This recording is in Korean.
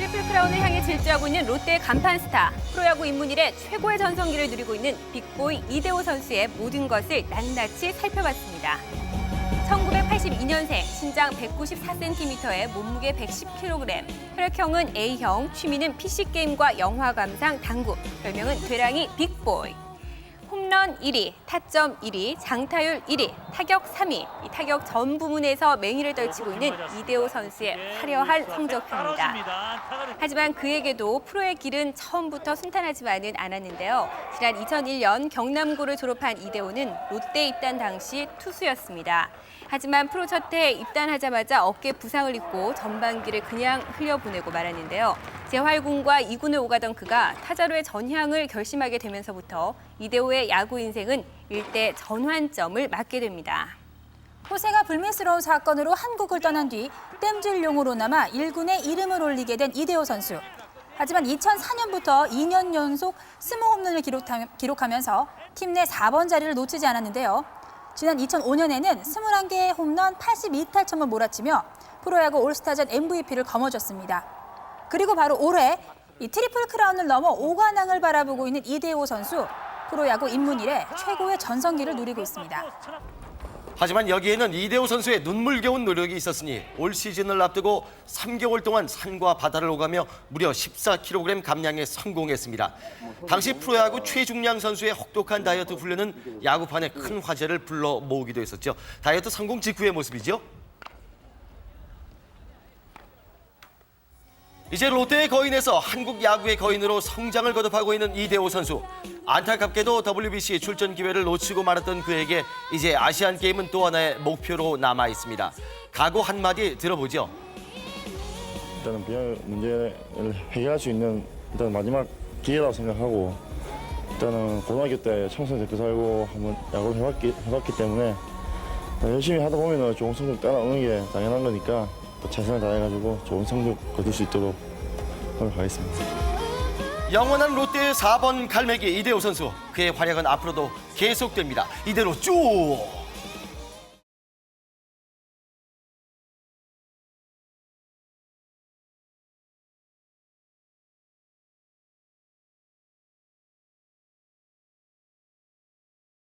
트리플 크라운을 향해 질주하고 있는 롯데의 간판 스타. 프로야구 입문 이래 최고의 전성기를 누리고 있는 빅보이 이대호 선수의 모든 것을 낱낱이 살펴봤습니다. 1982년생, 신장 194cm에 몸무게 110kg, 혈액형은 A형, 취미는 PC게임과 영화 감상, 당구, 별명은 되랑이 빅보이. 홈런 1위, 타점 1위, 장타율 1위, 타격 3위. 이 타격 전 부문에서 맹위를 떨치고 있는 이대호 선수의 화려한 성적표입니다. 하지만 그에게도 프로의 길은 처음부터 순탄하지만은 않았는데요. 지난 2001년 경남고를 졸업한 이대호는 롯데 입단 당시 투수였습니다. 하지만 프로 첫해 입단하자마자 어깨 부상을 입고 전반기를 그냥 흘려보내고 말았는데요. 재활군과 이군을 오가던 그가 타자로의 전향을 결심하게 되면서부터 이대호의 야구 인생은 일대 전환점을 맞게 됩니다. 호세가 불미스러운 사건으로 한국을 떠난 뒤 땜질용으로 남아 1군에 이름을 올리게 된 이대호 선수. 하지만 2004년부터 2년 연속 20홈런을 기록하- 기록하면서 팀 내 4번 자리를 놓치지 않았는데요. 지난 2005년에는 21개의 홈런 82타점을 몰아치며 프로야구 올스타전 MVP를 거머쥐었습니다. 그리고 바로 올해 이 트리플 크라운을 넘어 5관왕을 바라보고 있는 이대호 선수. 프로야구 입문 이래 최고의 전성기를 누리고 있습니다. 하지만 여기에는 이대호 선수의 눈물겨운 노력이 있었으니 올 시즌을 앞두고 3개월 동안 산과 바다를 오가며 무려 14kg 감량에 성공했습니다. 당시 프로야구 최중량 선수의 혹독한 다이어트 훈련은 야구판에 큰 화제를 불러 모으기도 했었죠. 다이어트 성공 직후의 모습이죠. 이제 롯데의 거인에서 한국 야구의 거인으로 성장을 거듭하고 있는 이대호 선수. 안타깝게도 WBC 출전 기회를 놓치고 말았던 그에게 이제 아시안 게임은 또 하나의 목표로 남아 있습니다. 각오 한마디 들어보죠. 일단은 비할 문제를 해결할 수 있는 일단 마지막 기회라고 생각하고 일단은 고등학교 때 청소년 대표 살고 한번 야구를 해봤기, 해봤기 때문에 열심히 하다 보면 좋은 성적 따라오는 게 당연한 거니까 또 최선을 다해가지고 좋은 성적 거둘 수 있도록 노력하겠습니다. 영원한 롯데의 4번 갈매기 이대호 선수. 그의 활약은 앞으로도 계속됩니다. 이대로 쭉!